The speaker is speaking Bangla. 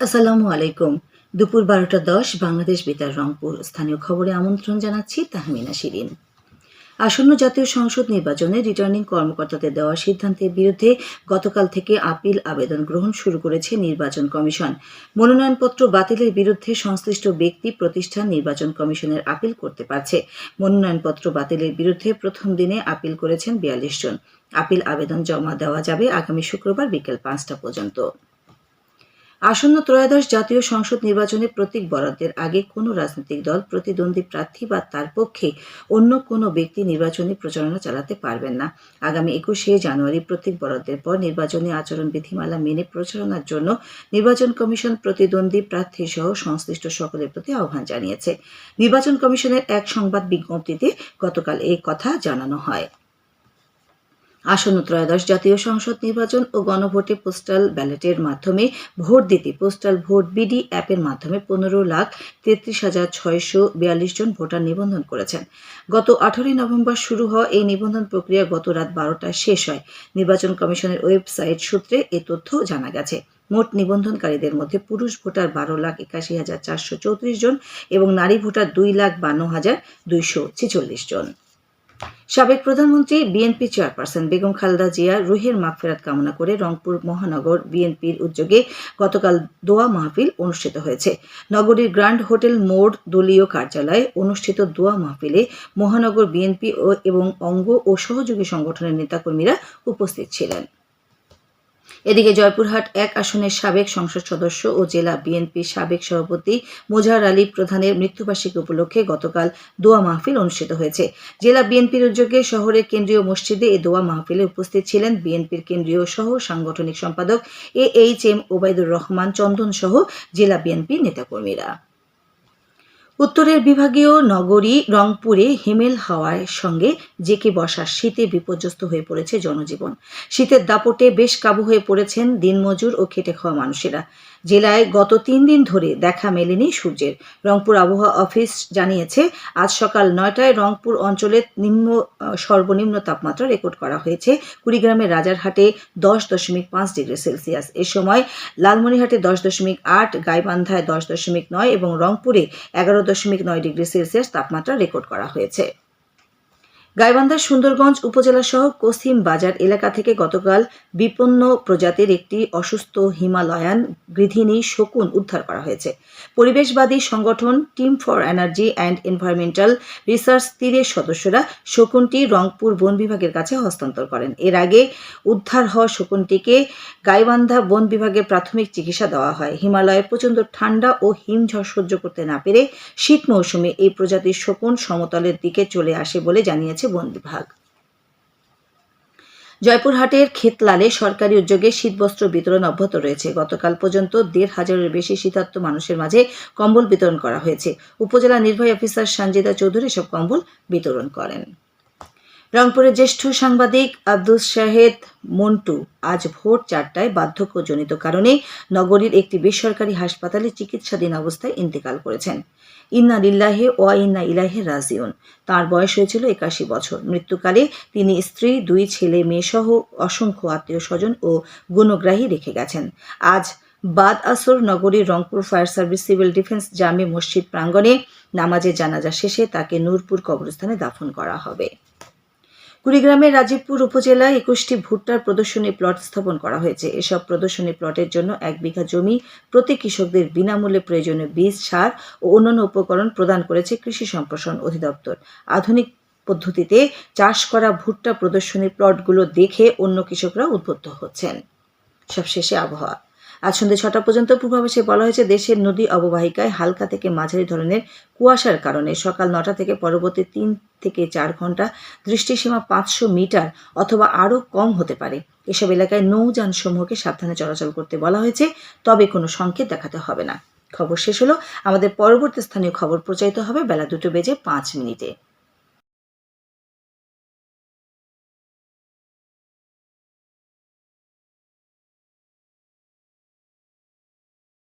আসসালামু আলাইকুম। দুপুর বারোটা দশ, বাংলাদেশ বেতার রংপুর। স্থানীয় খবরে আমন্ত্রণ জানাচ্ছি তাহমিনা শিরিন। আসন্ন জাতীয় সংসদ নির্বাচনে রিটার্নিং কর্মকর্তাদের দেওয়া সিদ্ধান্তের বিরুদ্ধে গতকাল থেকে আপিল আবেদন গ্রহণ শুরু করেছে নির্বাচন কমিশন। মনোনয়নপত্র বাতিলের বিরুদ্ধে সংশ্লিষ্ট ব্যক্তি প্রতিষ্ঠান নির্বাচন কমিশনের আপিল করতে পারছে। মনোনয়নপত্র বাতিলের বিরুদ্ধে প্রথম দিনে আপিল করেছেন বিয়াল্লিশ জন। আপিল আবেদন জমা দেওয়া যাবে আগামী শুক্রবার বিকেল পাঁচটা পর্যন্ত। আসন্ন ত্রয়োদশ জাতীয় সংসদ নির্বাচনে প্রতীক বরাদ্দের আগে কোনো রাজনৈতিক দল প্রতিদ্বন্দ্বী প্রার্থী বা তার পক্ষে অন্য কোনো ব্যক্তি নির্বাচনী প্রচারণা চালাতে পারবেন না। আগামী একুশে জানুয়ারি প্রতীক বরাদ্দের পর নির্বাচনী আচরণ বিধিমালা মেনে প্রচারণার জন্য নির্বাচন কমিশন প্রতিদ্বন্দ্বী প্রার্থী সহ সংশ্লিষ্ট সকলের প্রতি আহ্বান জানিয়েছে। নির্বাচন কমিশনের এক সংবাদ বিজ্ঞপ্তিতে গতকাল এই কথা জানানো হয়। আসন্ন ত্রয়োদশ জাতীয় সংসদ নির্বাচন ও গণভোটে পোস্টাল ব্যালটের মাধ্যমে ভোট দিতে, পোস্টাল ভোট বিডি অ্যাপের মাধ্যমে পনেরো লাখ তেত্রিশ হাজার ছয়শো বিয়াল্লিশ জন ভোটার নিবন্ধন করেছেন। গত আঠারোই নভেম্বর শুরু হওয়া এই নিবন্ধন প্রক্রিয়া গত রাত বারোটায় শেষ হয়। নির্বাচন কমিশনের ওয়েবসাইট সূত্রে এ তথ্য জানা গেছে। মোট নিবন্ধনকারীদের মধ্যে পুরুষ ভোটার বারো লাখ একাশি হাজার চারশো চৌত্রিশ জন এবং নারী ভোটার দুই লাখ বান্ন হাজার দুইশো ছেচল্লিশ জন। সাবেক প্রধানমন্ত্রী, বিএনপি চেয়ারপারসন বেগম খালেদা জিয়া রুহের মাগফেরাত কামনা করে রংপুর মহানগর বিএনপির উদ্যোগে গতকাল দোয়া মাহফিল অনুষ্ঠিত হয়েছে। নগরীর গ্র্যান্ড হোটেল মোড় দলীয় কার্যালয়ে অনুষ্ঠিত দোয়া মাহফিলে মহানগর বিএনপি এবং অঙ্গ ও সহযোগী সংগঠনের নেতাকর্মীরা উপস্থিত ছিলেন। এদিকে জয়পুরহাট এক আসনের সাবেক সংসদ সদস্য ও জেলা বিএনপির সাবেক সভাপতি মোজাহার আলী প্রধানের মৃত্যুবার্ষিকী উপলক্ষে গতকাল দোয়া মাহফিল অনুষ্ঠিত হয়েছে। জেলা বিএনপির উদ্যোগে শহরের কেন্দ্রীয় মসজিদে এ দোয়া মাহফিলে উপস্থিত ছিলেন বিএনপির কেন্দ্রীয় সহ সাংগঠনিক সম্পাদক A H M Obaidur Rahman Chandan সহ জেলা বিএনপি নেতাকর্মীরা। উত্তরের বিভাগীয় নগরী রংপুরে হিমেল হাওয়ার সঙ্গে জেকে বসা শীতে বিপর্যস্ত হয়ে পড়েছে জনজীবন। শীতের দাপটে বেশ কাবু হয়ে পড়েছেন দিনমজুর ও খেটে খাওয়া মানুষেরা। জেলায় গত তিন দিন ধরে দেখা মেলেনি সূর্যের। রংপুর আবহাওয়া অফিস জানিয়েছে, আজ সকাল নয়টায় রংপুর অঞ্চলের নিম্ন সর্বনিম্ন তাপমাত্রা রেকর্ড করা হয়েছে। কুড়িগ্রামের রাজারহাটে দশ দশমিক পাঁচ ডিগ্রি সেলসিয়াস। এ সময় লালমনিহাটে দশ দশমিক আট, গাইবান্ধায় দশ দশমিক নয় এবং রংপুরে এগারো দশমিক নয় ডিগ্রি সেলসিয়াস তাপমাত্রা রেকর্ড করা হয়েছে। গাইবান্ধার সুন্দরগঞ্জ উপজেলা সহ কোসিম বাজার এলাকা থেকে গতকাল বিপন্ন প্রজাতির একটি অসুস্থ হিমালয়ান গৃধিনী শকুন উদ্ধার করা হয়েছে। পরিবেশবাদী সংগঠন team for energy and environmental research তীরের সদস্যরা শকুনটি রংপুর বন বিভাগের কাছে হস্তান্তর করেন। এর আগে উদ্ধার হওয়া শকুনটিকে গাইবান্ধা বন বিভাগের প্রাথমিক চিকিৎসা দেওয়া হয়। হিমালয়ে প্রচণ্ড ঠান্ডা ও হিমঝড় সহ্য করতে না পেরে শীত মৌসুমে এই প্রজাতির শকুন সমতলের দিকে চলে আসে বলে জানিয়েছে বন বিভাগ জয়পুরহাটের খেতলালে সরকারি উদ্যোগে শীতবস্ত্র বিতরণ অব্যাহত রয়েছে। গতকাল পর্যন্ত দেড় হাজারের বেশি শীতার্ত মানুষের মাঝে কম্বল বিতরণ করা হয়েছে। উপজেলা নির্বাহী অফিসার সঞ্জিদা চৌধুরী সব কম্বল বিতরণ করেন। রংপুরের জ্যেষ্ঠ সাংবাদিক আব্দুল শাহেদ মন্টু আজ ভোর চারটায় বার্ধক্যজনিত কারণে নগরীর একটি বেসরকারি হাসপাতালে চিকিৎসাধীন অবস্থায় ইন্তেকাল করেছেন। ইন্না লিল্লাহে ও ইন্না ইলাহে রাজিউন। তার বয়স হয়েছিল একাশি বছর। মৃত্যুকালে তিনি স্ত্রী, দুই ছেলে, মেয়ে সহ অসংখ্য আত্মীয় স্বজন ও গুণগ্রাহী রেখে গেছেন। আজ বাদ আসর নগরীর Rangpur fire service civil defence জামে মসজিদ প্রাঙ্গণে নামাজে জানাজা শেষে তাকে নূরপুর কবরস্থানে দাফন করা হবে। কুড়িগ্রামের রাজীবপুর উপজেলায় একুশটি ভুট্টার প্রদর্শনী প্লট স্থাপন করা হয়েছে। এসব প্রদর্শনী প্লটের জন্য এক বিঘা জমি প্রতি কৃষকদের বিনামূল্যে প্রয়োজনীয় বীজ, সার ও অন্যান্য উপকরণ প্রদান করেছে কৃষি সম্প্রসারণ অধিদপ্তর। আধুনিক পদ্ধতিতে চাষ করা ভুট্টা প্রদর্শনী প্লটগুলো দেখে অন্য কৃষকরা উদ্বুদ্ধ হচ্ছেন। সবশেষে আবহাওয়া। আজ সন্ধ্যে ছটা পর্যন্ত পূর্বাভাসে বলা হয়েছে, দেশের নদী অববাহিকায় হালকা থেকে মাঝারি ধরনের কুয়াশার কারণে সকাল নটা থেকে পরবর্তী তিন থেকে চার ঘণ্টা দৃষ্টিসীমা পাঁচশো মিটার অথবা আরও কম হতে পারে। এসব এলাকায় নৌযান সমূহকে সাবধানে চলাচল করতে বলা হয়েছে, তবে কোনো সংকেত দেখাতে হবে না। খবর শেষ হলো। আমাদের পরবর্তী স্থানীয় খবর প্রচারিত হবে বেলা দুটো বেজে পাঁচ মিনিটে।